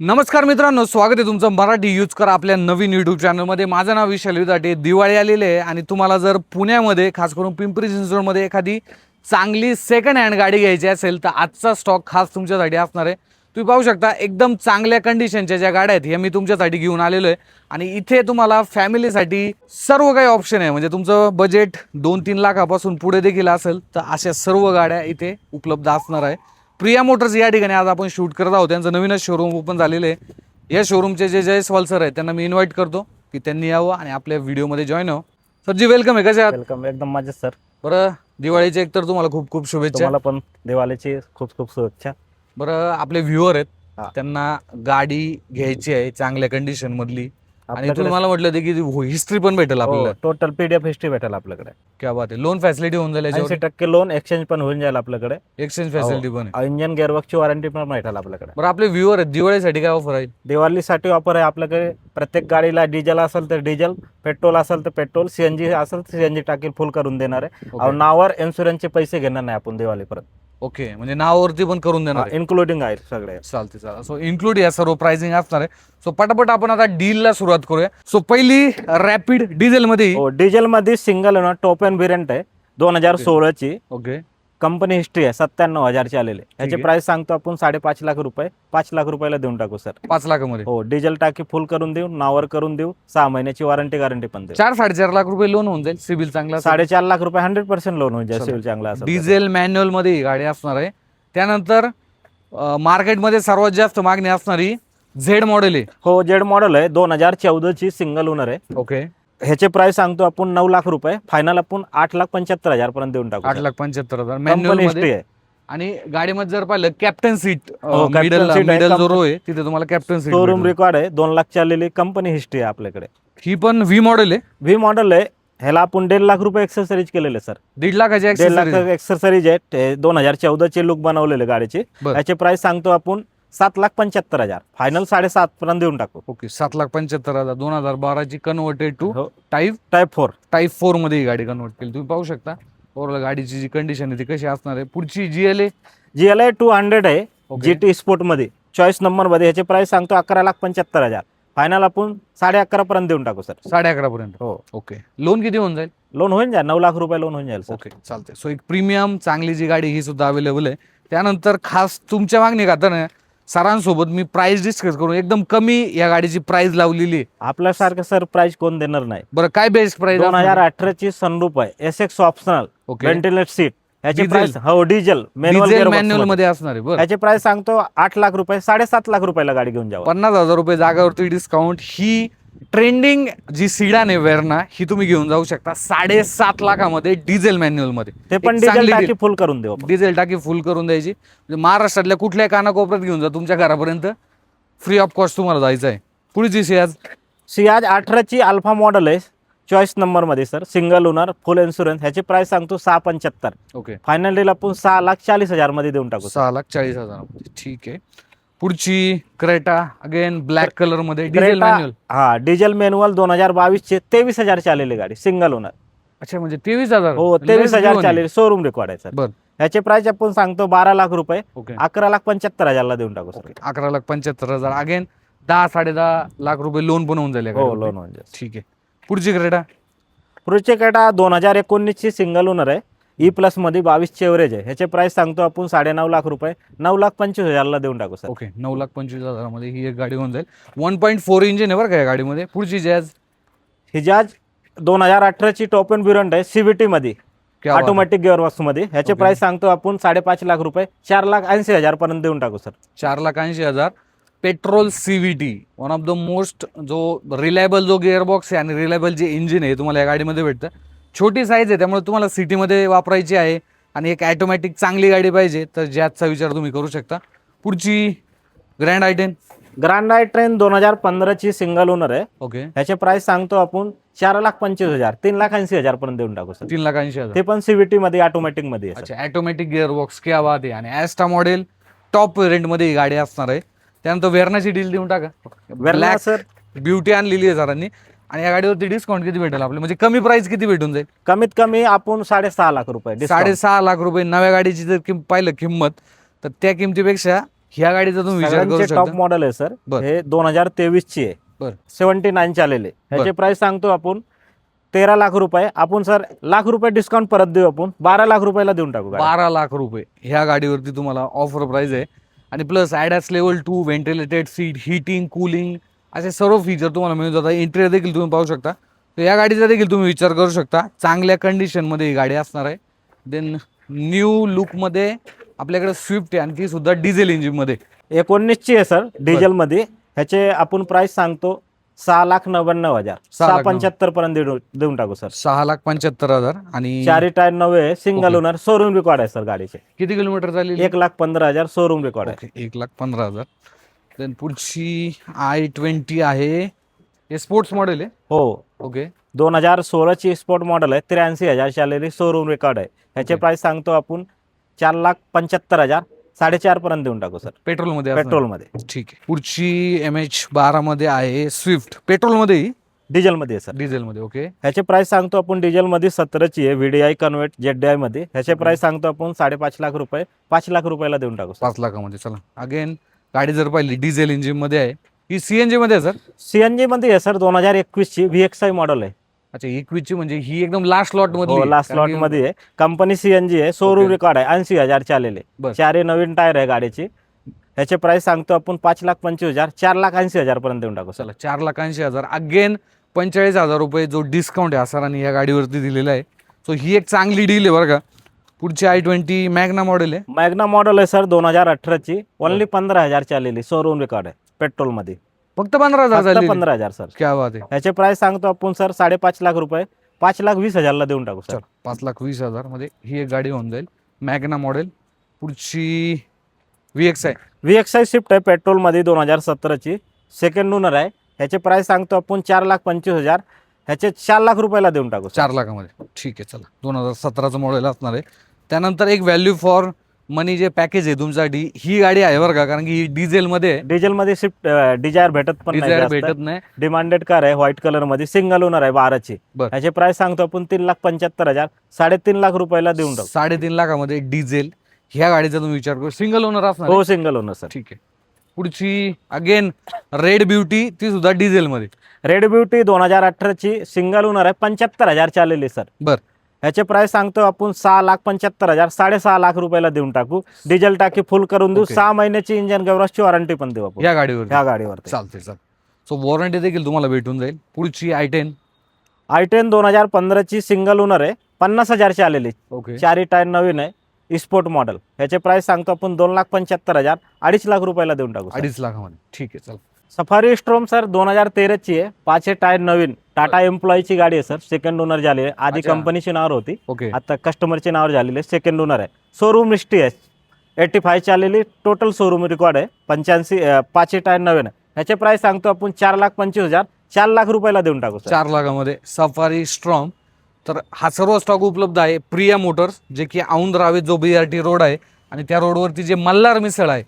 नमस्कार मित्रांनो स्वागत आहे तुमचं मराठी यूज करा आपल्या नवीन यूट्यूब चॅनलमध्ये माझं नाव विशाल दाटे दिवाळी आलेली आहे आणि तुम्हाला जर पुण्यामध्ये खास करून पिंपरी चिंचवडमध्ये एखादी चांगली सेकंड हँड गाडी घ्यायची असेल तर आजचा स्टॉक खास तुमच्यासाठी असणार आहे. तुम्ही पाहू शकता एकदम चांगल्या कंडिशनच्या ज्या गाड्या आहेत ह्या मी तुमच्यासाठी घेऊन आलेलो आहे. आणि इथे तुम्हाला फॅमिलीसाठी सर्व काही ऑप्शन आहे. म्हणजे तुमचं बजेट दोन तीन लाखापासून पुढे देखील असेल तर अशा सर्व गाड्या इथे उपलब्ध असणार आहे. प्रिया मोटर्स या ठिकाणी आज आपण शूट करत आहोत. त्यांचं नवीनच शोरूम ओपन झालेलं आहे. या शोरूमचे जे जयस्वाल सर आहेत त्यांना मी इन्व्हाइट करतो की त्यांनी यावं आणि आपल्या व्हिडिओमध्ये जॉईन व्हावं. सर जी वेलकम आहे. कसे आहात? वेलकम एकदम मजेत सर बरं दिवाळीचे एकतर तुम्हाला खूप खूप शुभेच्छा. तुम्हाला पण दिवाळीची खूप खूप शुभेच्छा. बरं आपले व्ह्युअर आहेत. हा. त्यांना गाडी घ्यायची आहे चांगल्या कंडिशन मधली. आणि तुम्ही मला म्हटलं होतं की हिस्ट्री पण भेटेल आपल्याला. टोटल पीडीएफ हिस्ट्री भेटेल आपल्याकडे. क्या बात आहे. लोन फॅसिलिटी होऊन जाईल ऐंशी टक्के लोन एक्सचेंज पण होऊन जाईल आपल्याकडे. एक्सचेंज फॅसिलिटी पण इंजिन ची वॉरंटी पण भेटेल आपल्याकडे. बरं आपले व्ह्युअर आहेत दिवाळीसाठी काय ऑफर आहे? दिवाळीसाठी ऑफर आहे आपल्याकडे. प्रत्येक गाडीला डिझेल असेल तर डिझेल पेट्रोल असेल तर पेट्रोल सीएनजी असेल तर सीएनजी टाकी फुल करून देणार आहे. नावावर इन्शुरन्सचे पैसे घेणार नाही आपण दिवाळीपर्यंत. ओके म्हणजे नावावरती पण करून देणार आहे. इन्क्लुडिंग आहे सगळे. चालते चालते सो इन्क्लूड या सर्व प्राइसिंग असणार आहे. सो पटापट आपण आता डीलला सुरुवात करूया. सो पहिली रॅपिड डिझेल मध्ये हो डिझेल मध्ये सिंगल ना टॉप अँड व्हेरियंट आहे. दोन हजार. सोळाची. ओके कंपनी हिस्ट्री आहे सत्त्याण्णव हजारची आलेले याचे आहे. प्राइस सांगतो आपण साडेपाच लाख रुपये. पाच लाख रुपयाला देऊन टाकू सर पाच लाखामध्ये? हो डिझेल टाकी फुल करून देऊ नावर करून देऊ सहा महिन्याची वॉरंटी गॅरंटी पण देऊ. चार साडेचार लाख रुपये लोन होऊन जाईल सिबिल चांगला असेल. साडेचार लाख रुपये हंड्रेड पर्सेंट लोन होईल चला. सिव्हिल चांगला असेल तर. डिझेल मॅन्युअलमध्ये ही गाडी असणार आहे. त्यानंतर मार्केटमध्ये सर्वात जास्त मागणी असणारी झेड मॉडेल आहे. हो जेड मॉडेल आहे. दोन हजार चौदाची सिंगल ओनर आहे. ओके. ह्याचे प्राइस सांगतो आपण नऊ लाख रुपये. फायनल आपण आठ लाख पंच्याहत्तर हजार पर्यंत देऊन टाकू आठ लाख पंच्याहत्तर हजार. मॅन्युअल हिस्ट्री आहे. आणि गाडीमध्ये जर पाहिलं कॅप्टन सीट मिडल. मिडल जो रो आहे तिथे तुम्हाला कॅप्टन शोरूम सीट रेकॉर्ड आहे. दोन लाख चाललेली कंपनी हिस्ट्री आहे आपल्याकडे. ही पण व्ही मॉडेल आहे. व्ही मॉडेल आहे. ह्याला आपण दीड लाख रुपये एक्सरसाइज केलेले सर. दीड लाखाची दीड लाख. एक्सरसाइज आहे दोन हजार चौदाचे लुक बनवलेले गाडीचे. याचे प्राइस सांगतो आपण सात लाख पंच्याहत्तर हजार. फायनल साडेसात पर्यंत देऊन टाकू. ओके सात लाख पंच्याहत्तर हजार. दोन हजार बाराची कन्वर्टेड टू हो. टाईप टाईप फोर टाईप फोरमध्ये ही गाडी कन्वर्ट केली. तुम्ही पाहू शकता. ओव्हरऑल गाडीची जी कंडिशन आहे ती कशी असणार आहे. पुढची G L A G L I two hundred आहे. Okay. जी टी स्पोर्टमध्ये. चॉईस नंबरमध्ये ह्याचे प्राइस सांगतो अकरा लाख पंच्याहत्तर हजार. फायनल आपण साडे अकरा पर्यंत देऊन टाकू सर साडे अकरा पर्यंत. हो. ओके. लोन किती होऊन जाईल? लोन होईल जाईल. नऊ लाख रुपये लोन होऊन जाईल सर ओके चालते सो एक प्रीमियम चांगली जी गाडी ही सुद्धा अवेलेबल आहे. त्यानंतर खास तुमच्या मागणी खातर सरांसोबत मी प्राइस डिस्कस करून एकदम कमी या गाडीची प्राइस लावलेली आहे. आपल्यासारखं सर प्राइस कोण देणार नाही. बरं काय बेस्ट प्राइस दोन हजार अठराची सनरूप आहे. S X optional okay ventilate seat ह्याचे Diesel. प्राइस हो डिझेल डिझेल मॅन्युअल मॅन्युअलमध्ये. असणार आहे बरं. ह्याचे प्राइस सांगतो आठ लाख रुपये साडेसात लाख रुपयाला गाडी घेऊन जावं. पन्नास हजार रुपये जागावरती डिस्काउंट ही ट्रेंडिंग जी सिडान आहे वेरना ही तुम्ही घेऊन जाऊ शकता साडेसात लाखामध्ये डिझेल मॅन्युअलमध्ये ते पण डिझेल टाकी फुल करून देऊ आपण. डिझेल टाकी फुल करून द्यायची. म्हणजे महाराष्ट्रातल्या कुठल्याही कानाकोपऱ्यात घेऊन जा तुमच्या घरापर्यंत. फ्री ऑफ कॉस्ट तुम्हाला जायचं आहे. पुढची सियाज सियाज अठराची अल्फा मॉडेल आहे. चॉईस नंबरमध्ये sir single owner full insurance ह्याचे प्राइस सांगतो सहा पंच्याहत्तर. ओके फायनल डील आपण सहा लाख चाळीस हजारमध्ये देऊन टाकू सहा लाख चाळीस हजार ठीक आहे. पुढची क्रेटा अगेन ब्लॅक कलरमध्ये डिझेल Creta- मॅन्युअल हा डिझेल मॅन्युअल दोन हजार बावीस चे तेवीस हजार चाललेली गाडी सिंगल ओनर अच्छा म्हणजे तेवीस हजार. हो तेवीस हजार चाललेली शोरूम रेकॉर्ड आहे सर बर. ह्याचे प्राइस आपण सांगतो बारा लाख रुपये. ओके अकरा लाख पंच्याहत्तर हजारला देऊन टाकू सर अकरा लाख पंच्याहत्तर हजार. अगेन दहा साडे दहा लाख रुपये लोन पण होऊन जाईल या हो गाडीवरती. लोन म्हणजे ठीक आहे. पुढची क्रेटा? पुढचे केटा दोन हजार एकोणीसची सिंगल ओनर आहे. ई प्लसमध्ये बावीसचे एव्हरेज आहे. ह्याचे प्राइस सांगतो आपण साडे नऊ लाख रुपये. नऊ लाख पंचवीस हजारला देऊन टाकू सर. ओके नऊ लाख पंचवीस हजारामध्ये ही एक गाडी होऊन जाईल. वन पॉईंट फोर इंजिन आहे बरं का या गाडीमध्ये? पुढची जॅज हिजाज दोन हजार अठराची टॉप अँड ब्युरंट आहे सीबीटी मध्ये क्या बात आहे. ऑटोमॅटिक गिअरबॉक्समध्ये ह्याचे Okay. प्राइस सांगतो आपण साडेपाच लाख रुपये. चार लाख ऐंशी हजार पर्यंत देऊन टाकू सर. चार लाख ऐंशी हजार. Petrol CVT one of the most जो रिलायबल जो गिअरबॉक्स आहे आणि रिलायबल जे इंजिन आहे तुम्हाला या गाडीमध्ये भेटतं. छोटी साईज आहे त्यामुळे तुम्हाला सिटीमध्ये वापरायची आहे. आणि एक ॲटोमॅटिक चांगली गाडी पाहिजे तर जॅजचा विचार तुम्ही करू शकता. पुढची grand i ten grand i ten दोन हजार पंधराची सिंगल ओनर आहे. ओके ह्याचे प्राइस सांगतो आपण चार लाख पंचवीस हजार तीन लाख ऐंशी हजार पर्यंत देऊन टाकू सर. तीन लाख ऐंशी हजार. ते पण सीबीटी मध्ये ऑटोमॅटिकमध्ये आहे. अच्छा ॲटोमॅटिक गिअरबॉक्स क्या बात आहे. आणि ॲस्टा मॉडेल टॉपमध्ये ही गाडी असणार आहे. त्यानंतर वेरनाची डील देऊन टाका. Verna sir. ब्युटी आणलेली आहे सरांनी. आणि या गाडीवरती डिस्काउंट किती भेटेल आपले म्हणजे कमी प्राइस किती भेटून जाईल कमीत कमी आपण साडेसहा लाख रुपये discount. साडेसहा लाख रुपये नव्या गाडीची जर पाहिलं किंमत तर त्या किमतीपेक्षा ह्या गाडीचा तुम्ही विचार करू सगळ्यांचे टॉप शकता मॉडेल आहे सर बर. हे दोन हजार तेवीस ची आहे. सेव्हन्टी नाईन आलेले ह्याचे. प्राइस सांगतो आपण तेरा लाख रुपये आपण सर लाख रुपये डिस्काउंट परत देऊ आपण बारा लाख रुपयाला देऊन टाकू गाडी. बारा लाख रुपये ह्या गाडीवरती तुम्हाला ऑफर प्राइस आहे आणि plus ADAS level two ventilated seat heating cooling असे सर्व फीचर तुम्हाला मिळून जातात. इंटेरियर देखील तुम्ही पाहू शकता. तर या गाडीचा देखील तुम्ही विचार करू शकता. चांगल्या कंडिशनमध्ये ही गाडी असणार आहे. देन न्यू लुकमध्ये आपल्याकडे स्विफ्ट आहे आणि ती सुद्धा डिझेल इंजिनमध्ये एकोणीसची आहे सर डिझेल मध्ये. ह्याचे आपण प्राइस सांगतो सहा लाख नव्याण्णव हजार. सहा पंच्याहत्तर पर्यंत देऊ- देऊन टाकू सर सहा लाख पंच्याहत्तर हजार आणि चारी टायर नवे सिंगल. ओनर शोरूम रेकॉर्ड आहे सर गाडीचे. किती किलोमीटर चालेल एक लाख पंधरा हजार शोरूम रेकॉर्ड आहे. एक लाख पंधरा हजार. देन पुढची आय ट्वेंटी आहे. हे स्पोर्ट्स मॉडेल आहे? हो. ओके दोन हजार सोळाची स्पोर्ट मॉडेल आहे. त्र्याऐंशी हजार आलेली शोरूम रेकॉर्ड आहे. ह्याचे. प्राइस सांगतो आपण. चार लाख पंच्याहत्तर हजार साडेचार पर्यंत देऊन टाकू सर. पेट्रोलमध्ये असणार. पेट्रोलमध्ये ठीक आहे. पुढची एम एच बारा मध्ये आहे स्विफ्ट पेट्रोलमध्ये डिझेल मध्ये आहे सर. डिझेलमध्ये ओके ह्याचे प्राइस सांगतो आपण डिझेल मध्ये सतराची आहे. व्हीडीआय कन्वर्ट जेड डी आयमध्ये. ह्याचे. प्राइस सांगतो आपण साडेपाच लाख रुपये. पाच लाख रुपयाला देऊन टाकू सर. पाच लाखामध्ये. चला. अगेन गाडी जर पाहिली डिझेल इंजिनमध्ये आहे. ही सीएनजी मध्ये आहे सर सीएनजी मध्ये आहे सर दोन हजार एकवीस ची आय मॉडेल आहे. अच्छा एकवीसची म्हणजे ही एकदम लास्ट लॉटमध्ये लास्ट लॉटमध्ये आहे. कंपनी सीएनजी आहे. शोरूम. रेकॉर्ड आहे. ऐंशी हजार चालेले. चारही नवीन टायर आहे गाडीची. ह्याचे प्राइस सांगतो आपण पाच लाख पंचवीस हजार. चार लाख ऐंशी हजार पर्यंत देऊन टाकू चला चार लाख ऐंशी हजार. अगेन पंचेचाळीस हजार रुपये जो डिस्काउंट आहे सरांनी या गाडीवरती दिलेला आहे. सो ही एक चांगली डील आहे बरं का. पुढची आय ट्वेंटी मॅग्ना मॉडेल आहे. मॅग्ना मॉडेल आहे सर दोन हजार अठराची. ओनली पंधरा हजार चालेली शोरूम रेकॉर्ड आहे पेट्रोलमध्ये फक्त पंधरा हजार फक्त पंधरा हजार सर. क्या बात आहे. ह्याचे प्राइस सांगतो आपण सर साडेपाच लाख रुपये. पाच लाख वीस हजारला देऊन टाकू सर. चल पाच लाख वीस हजारमध्ये ही एक गाडी होऊन जाईल. Magna model. पुढची व्ही एक्स आहे व्ही एक्स आय स्विफ्ट आहे पेट्रोलमध्ये दोन हजार सतराची. सेकंड ओनर आहे. ह्याचे प्राइस सांगतो आपण चार लाख पंचवीस हजार. ह्याचे चार लाख रुपयाला देऊन टाकू सर. चार लाखामध्ये. ठीक आहे चला. दोन हजार सतराचं मॉडेल असणार आहे. त्यानंतर एक व्हॅल्यू फॉर मनी जे पॅकेज आहे तुमच्यासाठी ही गाडी आहे बरं का? कारण की ही डिझेलमध्ये आहे. डिझेल मध्ये स्विफ्ट डिझायर भेटत पण डिझायर नाही भेटत जास्त. नाही. डिमांडेड कार आहे व्हाईट कलरमध्ये सिंगल ओनर आहे बाराची. बर. ह्याचे प्राइस सांगतो आपण तीन लाख पंच्याहत्तर हजार साडेतीन लाख रुपयाला देऊन टाकू. साडेतीन लाखामध्ये डिझेल ह्या गाडीचा तुम्ही विचार करू. सिंगल ओनर असणार आहे? हो सिंगल ओनर सर ठीक आहे. पुढची अगेन रेड ब्युटी ती सुद्धा डिझेलमध्ये रेड ब्युटी दोन हजार अठराची सिंगल ओनर आहे पंच्याहत्तर हजार चाललेली सर बर. ह्याचे प्राइस सांगतो आपण सहा लाख पंच्याहत्तर हजार साडेसहा लाख रुपयाला देऊन टाकू. डिझेल टाकी फुल करून देऊ. सहा महिन्याची इंजन गवराची वॉरंटी पण देऊ आपण. या गाडीवर ह्या गाडीवर चालते चालते सो वॉरंटी देखील तुम्हाला भेटून जाईल. पुढची आय टेन आय टेन दोन हजार पंधराची सिंगल ओनर आहे. पन्नास हजारची आलेली. ओके चारही टायर नवीन आहे. स्पोर्ट मॉडेल ह्याचे प्राइस सांगतो आपण दोन लाख पंच्याहत्तर हजार अडीच लाख रुपयाला देऊन टाकू सर. अडीच लाखामध्ये. ठीक आहे चल. सफारी स्ट्रोम सर दोन हजार तेराची आहे. पाचशे टायर नवीन. टाटा एम्प्लॉईची गाडी आहे सर. सेकंड ओनर झाली आहे. आधी अच्छा. कंपनीची नावावर होती. ओके. आता कस्टमरचे नावावर झालेली आहे. सेकंड ओनर आहे. शोरूम हिस्ट्री आहे. एटी फायची आलेली. टोटल शोरूम रेकॉर्ड आहे. पंच्याऐंशी अं, पाचशे टायर नवीन आहे. ह्याचे प्राइस सांगतो आपण. चार लाख पंचवीस हजार. चार लाख रुपयाला देऊन टाकू सर. चार लाखामध्ये सफारी स्ट्रॉंग तर हा सर्व स्टॉक उपलब्ध आहे. प्रिया मोटर्स जे की औंध रावे जो बी आर टी रोड आहे. आणि त्या रोडवरती जे मल्हार मिसळ आहे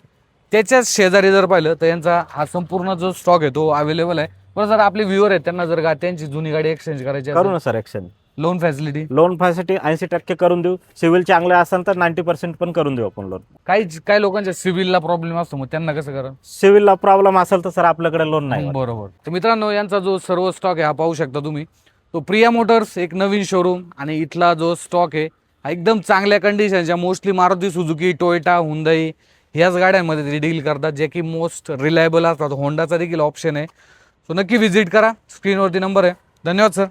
त्याच्याच शेजारी जर पाहिलं तर यांचा हा संपूर्ण जो स्टॉक आहे तो अवेलेबल आहे. पण जर आपले व्ह्युअर आहेत त्यांना जर गा त्यांची जुनी गाडी एक्सचेंज करायची करू ना sir action loan facility loan facility ऐंशी टक्के करून देऊ. सिव्हिल चांगले असेल तर नाईन्टी पर्सेंट पण करून देऊ आपण लोन काही काही लोकांच्या सिव्हिलला प्रॉब्लेम असतो मग त्यांना कसं करा सिव्हिलला प्रॉब्लेम असेल तर सर आपल्याकडे लोन नाही बरोबर. तर मित्रांनो यांचा जो सर्व स्टॉक आहे हा पाहू शकता तुम्ही. तो प्रिया मोटर्स एक नवीन शोरूम आणि इथला जो स्टॉक आहे हा एकदम चांगल्या कंडिशनच्या mostly Maruti Suzuki Toyota Hyundai ह्याच गाड्यांमध्ये ते डील करतात जे की मोस्ट रिलायबल असतात. होंडाचा देखील ऑप्शन आहे. सो नक्की व्हिजिट करा. स्क्रीनवरती नंबर आहे. धन्यवाद सर